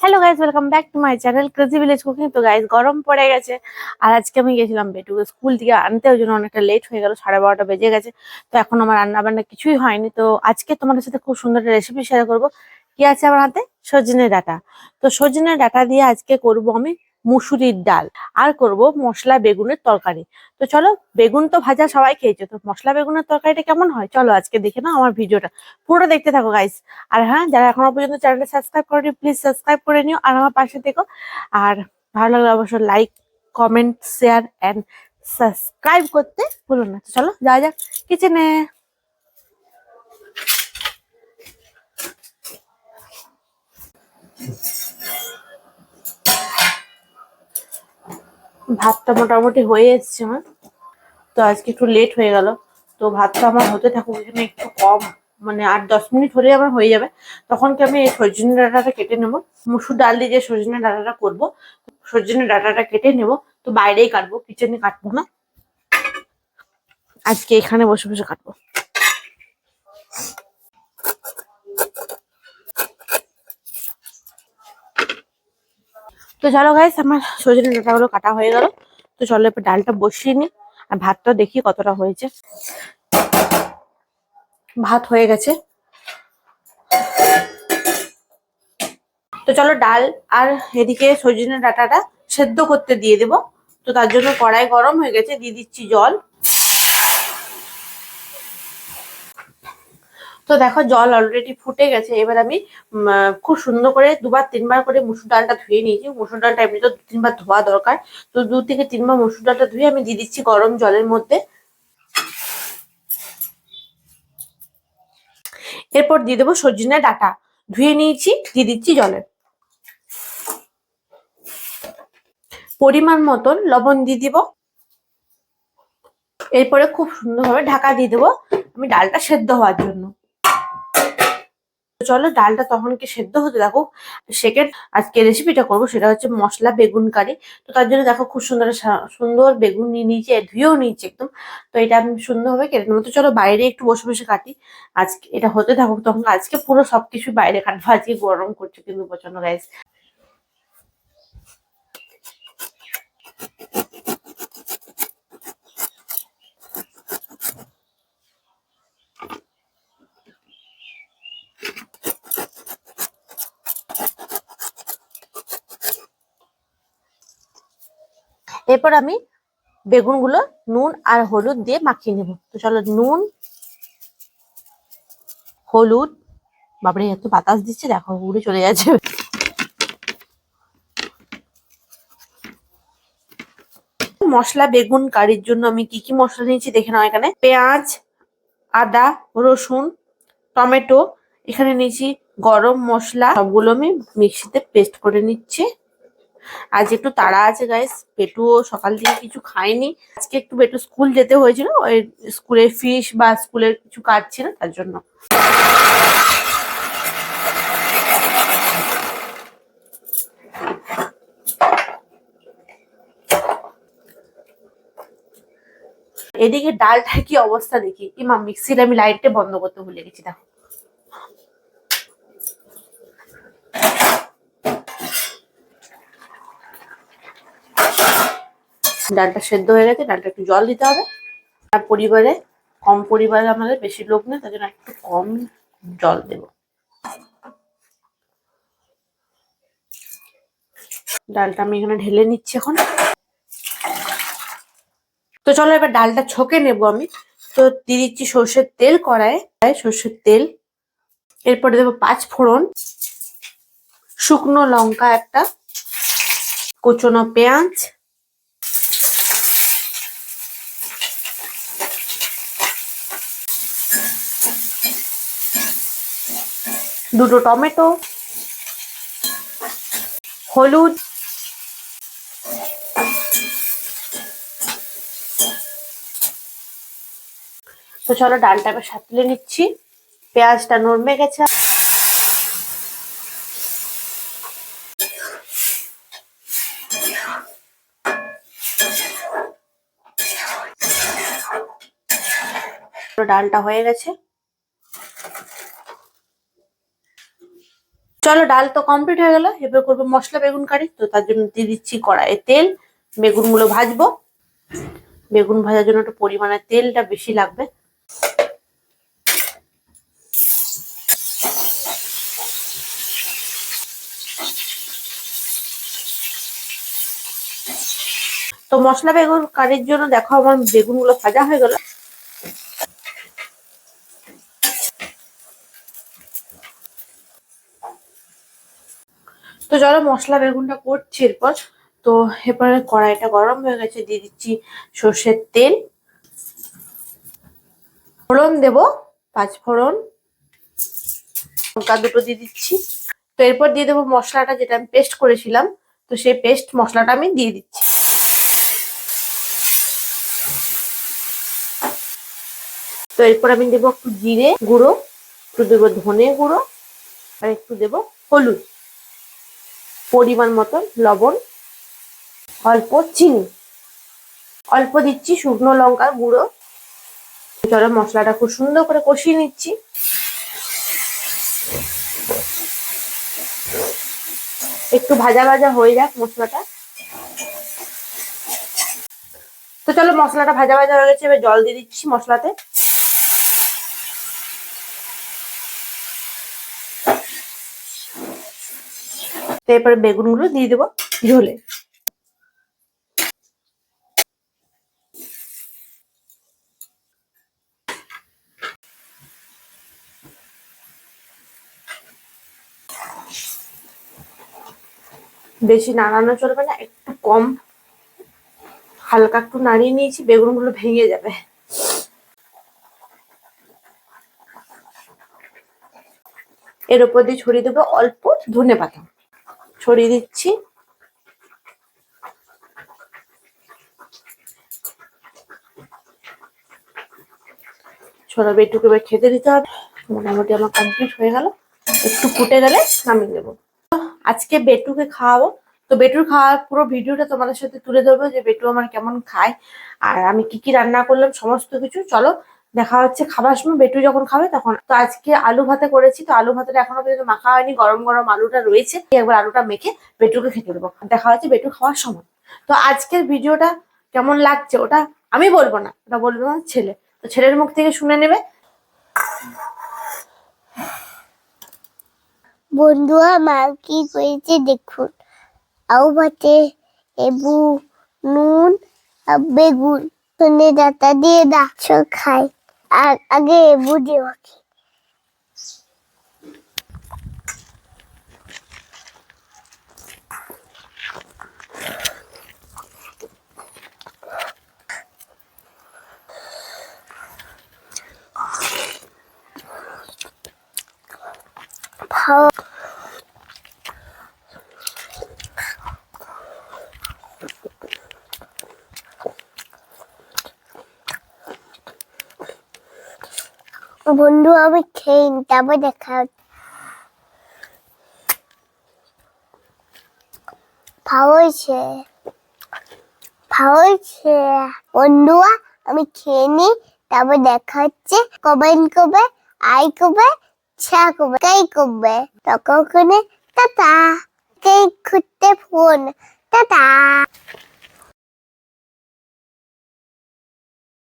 Hello guys welcome back to my channel Crazy Village Cooking তো guys গরম পড়ে গেছে, আর আজকে আমি গেছিলাম বেটুকে স্কুল থেকে আনতে ওই জন্য অনেকটা লেট হয়ে গেল, সাড়ে বারোটা বেজে গেছে। তো এখন আমার রান্না বান্না কিছুই হয়নি। তো আজকে তোমাদের সাথে খুব সুন্দর একটা রেসিপি শেয়ার করব। কি আছে আমার হাতে? সজনে ডাটা। তো সজনে ডাটা দিয়ে আজকে করব আমি মুসুরির ডাল। আর করব মশলা বেগুনের তরকারি। তো চলো, বেগুন তো ভাজা সবাই খেয়েছো, তো মশলা বেগুনের তরকারিটা কেমন হয়? চলো আজকে দেখে নাও আমার ভিডিওটা। পুরোটা দেখতে থাকো গাইস আর হ্যাঁ যারা এখনও পর্যন্ত চ্যানেলটা সাবস্ক্রাইব করেনি প্লিজ সাবস্ক্রাইব করে নিও আর আমার পাশে থেকো। আর ভালো লাগলে অবশ্যই like comment share and subscribe করতে ভুলো না। চলো, যাওয়া যাক কিচেনে ভাতটা মোটামুটি হয়ে এসছে আমার। তো আজকে একটু লেট হয়ে গেল। তো ভাতটা আমার হতে থাকুক এখানে একটু কম। মানে আট দশ মিনিট হলেই আমার হয়ে যাবে। তখন কি আমি এই সজনে ডাঁটাটা কেটে নেব? মুসুর ডাল দিয়ে যে সজনে ডাঁটাটা করব, সজনে ডাঁটাটা কেটে নেব। তো বাইরেই কাটবো কিচেনে কাটবো না। আজকে এখানে বসে বসে কাটবো। তো চলো গাইস আমার সজনে ডাঁটাগুলো কাটা হয়ে গেল। তো চলো এবার ডালটা বসিয়ে নিই আর ভাতটা দেখি কতটা হয়েছে। ভাত হয়ে গেছে। তো চলো ডাল আর এদিকে সজনে ডাটাটা সেদ্ধ করতে দিয়ে দেবো। তো তার জন্য কড়াই গরম হয়ে গেছে, দিয়ে দিচ্ছি জল। তো দেখো জল অলরেডি ফুটে গেছে। এবার আমি খুব সুন্দর করে দুবার, তিনবার করে মুসুর ডালটা ধুয়ে নিয়েছি। মুসুর ডালটা এমনি তো দু, তিনবার ধোয়া দরকার। তো দু থেকে তিনবার মুসুর ডালটা ধুয়ে আমি দিয়ে দিচ্ছি গরম জলের মধ্যে। এরপর দিয়ে দেবো সজনে ডাটা। ধুয়ে নিয়েছি, দিয়ে দিচ্ছি জলে। পরিমাণ মতন লবণ দিয়ে দিব। এরপরে খুব সুন্দরভাবে ঢাকা দিয়ে দেবো। আমি ডালটা সেদ্ধ হওয়ার জন্য। চলো, ডালটা তখন কি সেদ্ধ হতে দেখো সেকেন্ড আজকে রেসিপিটা করব, সেটা হচ্ছে মশলা বেগুন কারি। তো তার জন্য দেখো খুব সুন্দর সুন্দর বেগুন নিয়ে নিয়েছি ধুয়েও নিয়েছি একদম। তো এটা আমি সুন্দরভাবে কেটে নেব। তো চলো, বাইরে একটু বসে বসে কাটি। আজকে এটা হতে থাকুক, তখন আজকে পুরো সবকিছু বাইরে কাটবো। আজকে গরম করছে কিন্তু প্রচণ্ড গাইস এরপর আমি বেগুনগুলো নুন আর হলুদ দিয়ে মাখিয়ে নেব। তো চলো, নুন, হলুদ বাবারে এত বাতাস দিচ্ছে, দেখো, উড়ে চলে যাচ্ছে। মশলা, বেগুন, কারির জন্য আমি কি কি মশলা নিয়েছি দেখে নাও এখানে। পেঁয়াজ, আদা, রসুন, টমেটো, এখানে নিয়েছি গরম মশলা, সবগুলো আমি মিক্সিতে পেস্ট করে নিচ্ছি। আজ একটু তাড়া আছে গাইস পেটুও সকাল থেকে কিছু খায়নি। আজকে একটু পেটু স্কুল যেতে হয়েছিল, ওই স্কুলের ফিস বা স্কুলের কিছু কাজ ছিল, তার জন্য। এদিকে ডালটার কি অবস্থা দেখি। ইমা, মিক্সির আমি লাইটটা বন্ধ করতে ভুলে গেছি, দেখো। ডালটা সেদ্ধ হয়ে গেছে, ডালটা একটু জল দিতে হবে। আর পরিবারে, কম পরিবারে আমাদের বেশি লোক নেই, তার জন্য একটু কম জল দেব। ডালটা আমি এখানে ঢেলে নিচ্ছি এখন। তো চলো এবার ডালটা ছকে নেব আমি। তো দিয়ে দিচ্ছি সর্ষের তেল কড়ায় সর্ষের তেল, এরপরে দেবো পাঁচ ফোড়ন, শুকনো লঙ্কা একটা, কুচনো পেঁয়াজ দুটো টমেটো, হলুদ, তো চলো ডালটা এবার সাতলে নিচ্ছি। পেঁয়াজটা নরমে গেছে। ডালটা হয়ে গেছে। চলো, ডাল তো কমপ্লিট হয়ে গেল। এবার করব মশলা বেগুন কারি তো তার জন্য দিয়ে দিচ্ছি কড়াইয়ে তেল। বেগুনগুলো ভাজবো। বেগুন ভাজার জন্য একটু পরিমাণে তেলটা বেশি লাগবে। তো মশলা বেগুন কারির জন্য দেখো আমার বেগুনগুলো ভাজা হয়ে গেল। চলো মশলা বেগুনটা করছি এরপর। তো এরপরে কড়াইটা গরম হয়ে গেছে, দিয়ে দিচ্ছি সর্ষের তেল। ফোড়ন দেব, পাঁচ ফোড়ন। লঙ্কা দুটো দিয়ে দিচ্ছি। তো এরপর দিয়ে দেবো মশলাটা, যেটা আমি পেস্ট করেছিলাম। তো সেই পেস্ট মশলাটা আমি দিয়ে দিচ্ছি। তো এরপর আমি দেবো একটু জিরে গুঁড়ো, একটু দেবো ধনে গুঁড়ো, আর একটু দেবো হলুদ। পরিমাণ মতো লবণ, অল্প চিনি, অল্প দিচ্ছি শুকনো লঙ্কার গুঁড়ো। চলো মশলাটা খুব সুন্দর করে কষিয়ে নিচ্ছি। একটু ভাজা ভাজা হয়ে যাক মশলাটা। তো চলো মশলাটা ভাজা ভাজা হয়ে গেছে, এবার জল দিয়ে দিচ্ছি মশলাতে। তো এরপরে বেগুনগুলো দিয়ে দেবো ঝোলে। বেশি নাড়ানো চলবে না, একটু কম। হালকা একটু নাড়িয়ে নিয়েছি, বেগুনগুলো ভেঙে যাবে। এর উপর দিয়ে ছড়িয়ে দেবো অল্প ধনে পাতা ছড়িয়ে দিচ্ছি। ছড়াবে, একটু এবার খেতে দিতে হবে। মোটামুটি আমার কমপ্লিট হয়ে গেল। একটু ফুটে গেলে নামিয়ে দেবো আজকে বেটুকে খাওয়াবো। তো বেটুর খাওয়ার পুরো ভিডিওটা তোমাদের সাথে তুলে ধরবো যে বেটু আমার কেমন খায়, আর আমি কি কি রান্না করলাম, সমস্ত কিছু। চলো দেখা হচ্ছে খাবার সময় বেটু যখন খাবে তখন। তো আজকে আলু ভাতে করেছি, তো আলু ভাতেটা এখনও পর্যন্ত মাখা হয়নি, গরম গরম আলুটা রয়েছে। একবার আলুটা মেখে বেটুকে খেতে দেবো। দেখা হচ্ছে বেটু খাওয়ার সময়। তো আজকের ভিডিওটা কেমন লাগছে ওটা আমি বলব না, ওটা বলব আমার ছেলে। তো ছেলের মুখ থেকে শুনে নেবে। বন্ধুরা মা কি করেছে দেখুন। আউ ভাতে এবু নুন আর বেগুন। ধনে ডাটা দিয়ে খাই আর আগে এবু দিয়ে মাখি ভালো বন্ধু, আমি খেয়ে তারপর দেখা হয়েছে? হয়েছে? বন্ধুরা আমি খেয়ে নি, তারপর দেখা হচ্ছে। কমেন্ট করবে আই করবে ছা করবে কাই করবে তখন টাটা কে খুঁজতে ফোন টাটা